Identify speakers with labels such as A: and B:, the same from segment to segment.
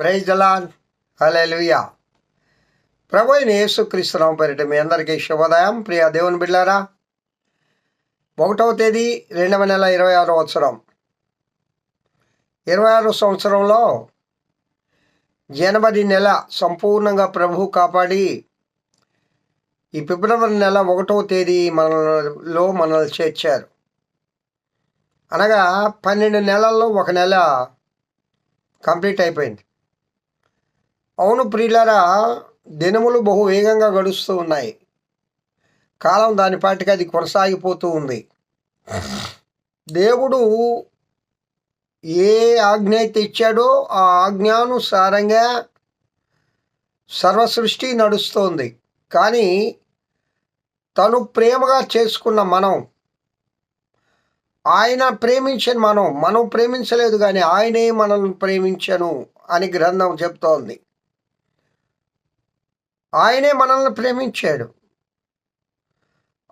A: Praise Jalan hallelujah ప్రభు అయిన యేసుక్రీస్తునామ పేరిట మీ అందరికీ శుభోదయం. ప్రియ దేవుని బిడ్డారా ఒకటవ తేదీ రెండవ నెల ఇరవై ఆరో సంవత్సరం. ఇరవై ఆరో సంవత్సరంలో జనవరి నెల సంపూర్ణంగా ప్రభు కాపాడి ఈ ఫిబ్రవరి నెల ఒకటవ తేదీ మనలో మనల్ని చేర్చారు. అనగా పన్నెండు నెలల్లో ఒక నెల కంప్లీట్ అయిపోయింది. అవును ప్రియులరా దినములు బహు వేగంగా గడుస్తూ ఉన్నాయి. కాలం దాని పాటికి అది కొనసాగిపోతూ ఉంది. దేవుడు ఏ ఆజ్ఞ అయితే ఇచ్చాడో ఆ ఆజ్ఞానుసారంగా సర్వసృష్టి నడుస్తోంది. కానీ తను ప్రేమగా చేసుకున్న మనం ఆయన ప్రేమించిన మనం మనం ప్రేమించలేదు కానీ ఆయనే మనల్ని ప్రేమించను అని గ్రంథం చెప్తోంది. ఆయనే మనల్ని ప్రేమించాడు.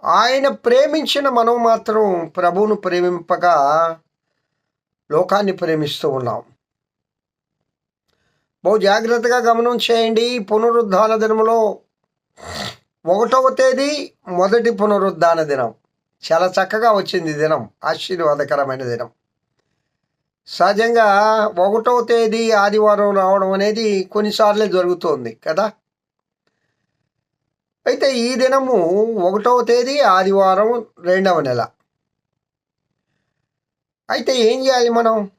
A: ఆయన ప్రేమించిన మనం మాత్రం ప్రభువును ప్రేమింపగా లోకాన్ని ప్రేమిస్తూ ఉన్నాం. బహు జాగ్రత్తగా గమనం చేయండి. పునరుద్ధాన దినములో ఒకటవ తేదీ మొదటి పునరుద్ధాన దినం. చాలా చక్కగా వచ్చింది ఈ దినం. ఆశీర్వాదకరమైన దినం. సహజంగా ఒకటవ తేదీ ఆదివారం రావడం అనేది కొన్నిసార్లే జరుగుతోంది కదా? అయితే ఈ దినము ఒకటవ తేదీ ఆదివారం రెండవ నెల. అయితే ఏం చేయాలి మనం?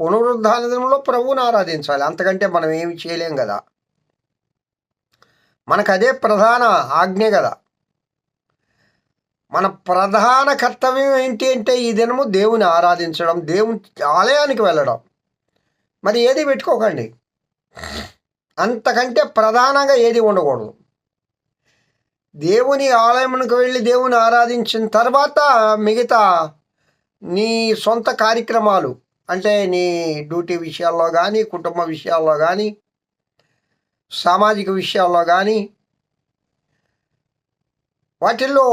A: పునరుద్ధాన దినంలో ప్రభువుని ఆరాధించాలి. అంతకంటే మనం ఏమి చేయలేం కదా. మనకు అదే ప్రధాన ఆజ్ఞ కదా. మన ప్రధాన కర్తవ్యం ఏంటి అంటే ఈ దినము దేవుని ఆరాధించడం దేవుని ఆలయానికి వెళ్ళడం. మరి ఏది పెట్టుకోకండి. అంతకంటే ప్రధానంగా ఏది ఉండకూడదు. దేవుని ఆలయమునకు వెళ్ళి దేవుని ఆరాధించిన తర్వాత మిగతా నీ సొంత కార్యక్రమాలు అంటే నీ డ్యూటీ విషయాల్లో కానీ కుటుంబ విషయాల్లో కానీ సామాజిక విషయాల్లో కానీ వాటిల్లో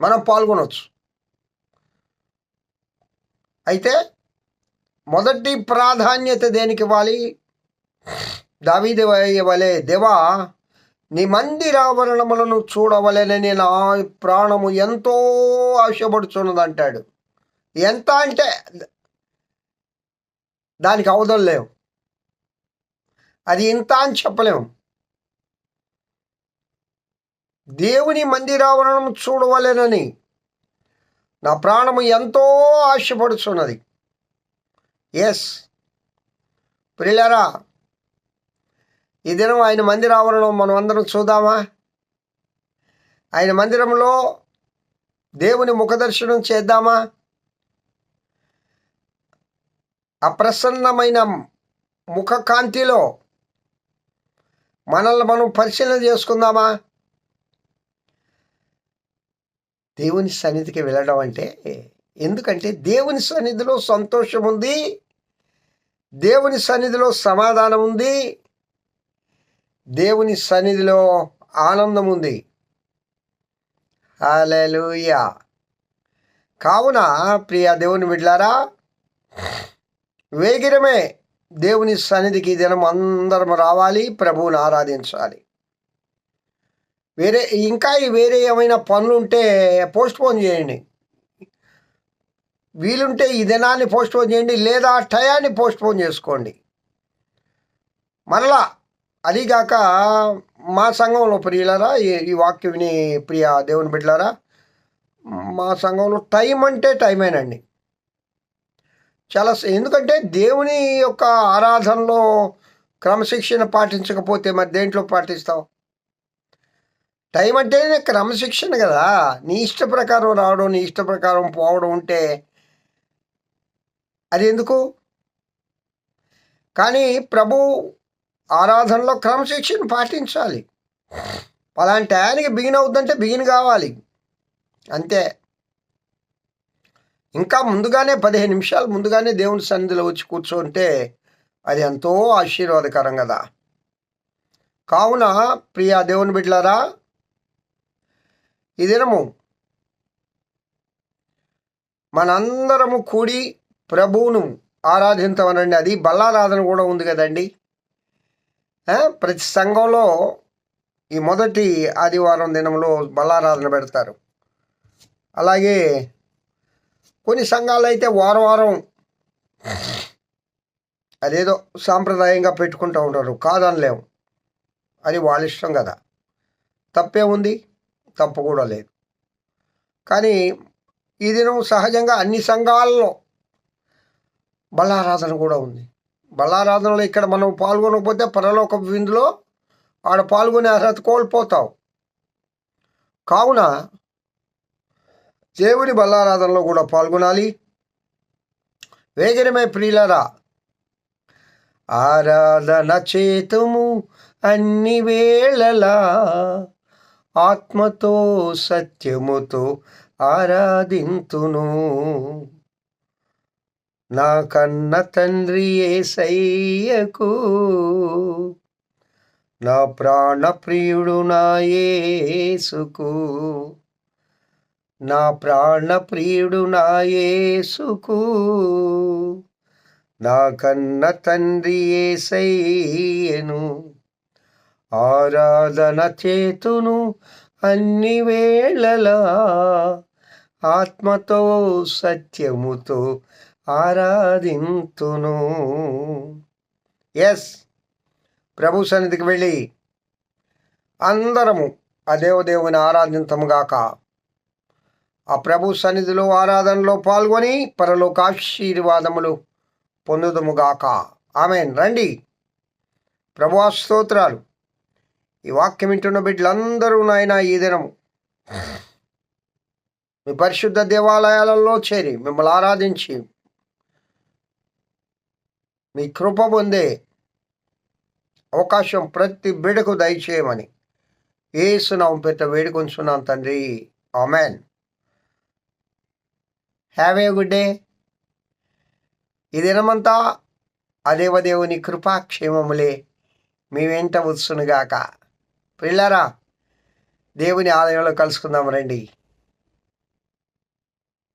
A: మనం పాల్గొనవచ్చు అయితే మొదటి ప్రాధాన్యత దేనికి ఇవ్వాలి? దావీది వలె దేవా నీ మందిరావరణములను చూడవలెనని నా ప్రాణము ఎంతో ఆశపడుచున్నది అంటాడు. ఎంత అంటే దానికి అవధం లేవు. అది ఇంత అని చెప్పలేము. దేవుని మందిరావరణం చూడవలెనని నా ప్రాణము ఎంతో ఆశపడుచున్నది. ఎస్ ప్రిలరా ఈ దినం ఆయన మందిర ఆవరణం మనం అందరం చూద్దామా? ఆయన మందిరంలో దేవుని ముఖదర్శనం చేద్దామా? అప్రసన్నమైన ముఖకాంతిలో మనల్ని మనం పరిశీలన చేసుకుందామా? దేవుని సన్నిధికి వెళ్ళడం అంటే ఎందుకంటే దేవుని సన్నిధిలో సంతోషం ఉంది దేవుని సన్నిధిలో సమాధానం ఉంది దేవుని సన్నిధిలో ఆనందం ఉంది హాలూయా కావున ప్రియ దేవుని బిడ్లారా వేగిరమే దేవుని సన్నిధికి ఈ దినం అందరం రావాలి ప్రభువుని ఆరాధించాలి. వేరే ఇంకా వేరే ఏమైనా పనులు ఉంటే పోస్ట్ పోన్ చేయండి. వీలుంటే ఈ దినాన్ని పోస్ట్ పోన్ చేయండి లేదా టయాన్ని పోస్ట్ పోన్ చేసుకోండి. మరలా అదిగాక మా సంఘంలో ప్రియులరా ఈ వాక్యం విని ప్రియ దేవుని బిడ్డలారా మా సంఘంలో టైం అంటే టైమేనండి. చాలా ఎందుకంటే దేవుని యొక్క ఆరాధనలో క్రమశిక్షణ పాటించకపోతే మరి దేంట్లో పాటిస్తావు? టైం అంటేనే క్రమశిక్షణ కదా. నీ ఇష్ట ప్రకారం రావడం నీ ఇష్ట ప్రకారం పోవడం ఉంటే అది ఎందుకు కానీ ప్రభు ఆరాధనలో క్రమశిక్షణ పాటించాలి. అలాంటి టయానికి బిగిన్ అవుద్దంటే బిగిన్ కావాలి. అంతే. ఇంకా ముందుగానే పదిహేను నిమిషాలు ముందుగానే దేవుని సన్నిధిలో వచ్చి కూర్చుంటే అది ఎంతో ఆశీర్వాదకరం కదా. కావున ప్రియా దేవుని బిడ్డలారా ఈ దినము మనందరము కూడి ప్రభువును ఆరాధించమనండి. అది బల్లారాధన కూడా ఉంది కదండి. ప్రతి సంఘంలో ఈ మొదటి ఆదివారం దినంలో బల్లారాధన పెడతారు. అలాగే కొన్ని సంఘాలు అయితే వారం వారం అదేదో సాంప్రదాయంగా పెట్టుకుంటూ ఉంటారు. కాదనలేము. అది వాళ్ళ ఇష్టం కదా. తప్పే ఉంది తప్పు కూడా లేదు. కానీ ఈ దినం సహజంగా అన్ని సంఘాల్లో బలారాధన కూడా ఉంది. బలారాధనలో ఇక్కడ మనం పాల్గొనకపోతే పరలోక విందులో ఆడ పాల్గొనే అర్హత కోల్పోతావు. కావున దేవుని బలారాధనలో కూడా పాల్గొనాలి. వేగరమే ప్రియులరా ఆరాధన చేతుము అన్ని వేళలా ఆత్మతో సత్యముతో ఆరాధింతును. నా కన్న తండ్రి ఏసయ్యకు నా ప్రాణ ప్రియుడు నా యేసుకు నా ప్రాణ ప్రియుడు నా యేసుకు నా కన్న తండ్రి ఏసయ్యను ఆరాధన చేతును అన్ని వేళలా ఆత్మతో సత్యముతో ఆరాధింతును. ఎస్ ప్రభు సన్నిధికి వెళ్ళి అందరము ఆ దేవదేవుని ఆరాధింతముగాక ఆ ప్రభు సన్నిధిలో ఆరాధనలో పాల్గొని పరలోక ఆశీర్వాదములు పొందుదముగాక. ఆమెన్ రండి. ప్రభు స్తోత్రాలు. ఈ వాక్యం వింటున్న బిడ్డలందరూ నాయన ఈ దినము మీ పరిశుద్ధ దేవాలయాలలో చేరి మిమ్మల్ని ఆరాధించి మీ కృప పొందే అవకాశం ప్రతి బిడకు దయచేయమని ఏసునాం పెద్ద వేడుకొంచున్నాం తండ్రి. Amen. Have a good day. ఈ దినమంతా అదేవదేవుని కృపాక్షేమములే మీ వెంట వచ్చునుగాక. పిల్లరా దేవుని ఆలయంలో కలుసుకుందాం రండి.